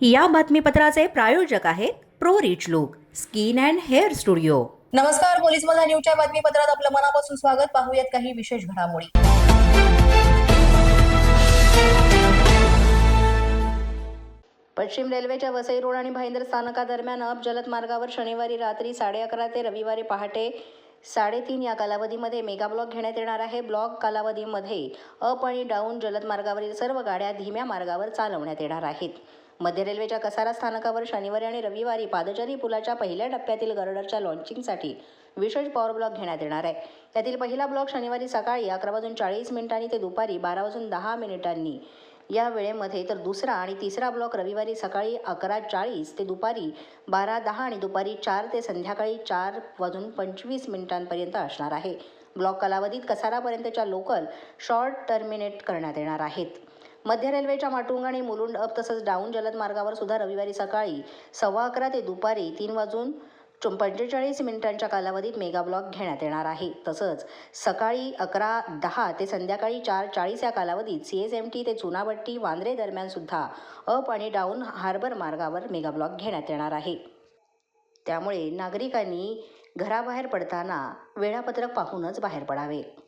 या बातमीपत्राचे प्रायोजक आहेत pro rich look skin and hair studio. नमस्कार पोलीस मधा न्यूजच्या बातमीपत्रात आपलं मनापासून स्वागत. पाहूयात काही विशेष घडामोडी. पश्चिम रेल्वेच्या वसई रोड आणि भाईंदर स्थानकादरम्यान अप जलद मार्गावर शनिवारी रात्री साडे अकरा ते रविवारी पहाटे साडेतीन या कालावधीमध्ये मेगा ब्लॉक घेण्यात येणार आहे. ब्लॉक कालावधीमध्ये अप आणि डाऊन जलद मार्गावरील सर्व गाड्या धीम्या मार्गावर चालवण्यात येणार आहेत. मध्य रेल्वेच्या कसारा स्थानकावर शनिवारी आणि रविवारी पादचारी पुलाच्या पहिल्या टप्प्यातील गर्डरच्या लॉन्चिंगसाठी विशेष पॉवर ब्लॉक घेण्यात येणार आहे. त्यातील पहिला ब्लॉक शनिवारी सकाळी अकरा वाजून चाळीस मिनिटांनी ते दुपारी बारा वाजून दहा मिनिटांनी. या वेळेमध्ये तर दुसरा आणि तिसरा ब्लॉक रविवारी सकाळी अकरा चाळीस ते दुपारी बारा दहा आणि दुपारी चार ते संध्याकाळी चार वाजून पंचवीस मिनिटांपर्यंत असणार आहे. ब्लॉक कालावधीत कसारापर्यंतच्या लोकल शॉर्ट टर्मिनेट करण्यात येणार आहेत. मध्य रेल्वेच्या माटुंग आणि मुलुंड अप तसंच डाऊन जलद मार्गावर सुद्धा रविवारी सकाळी सव्वा अकरा ते दुपारी तीन वाजून चो- पंचेचाळीस मिनिटांच्या कालावधीत मेगा ब्लॉक घेण्यात येणार आहे. तसंच सकाळी अकरा दहा ते संध्याकाळी चार चाळीस या कालावधीत सी एस एम टी ते चुनाभट्टी वांद्रे दरम्यान सुद्धा अप आणि डाऊन हार्बर मार्गावर मेगा ब्लॉक घेण्यात येणार आहे. त्यामुळे नागरिकांनी घराबाहेर पडताना वेळापत्रक पाहूनच बाहेर पडावे.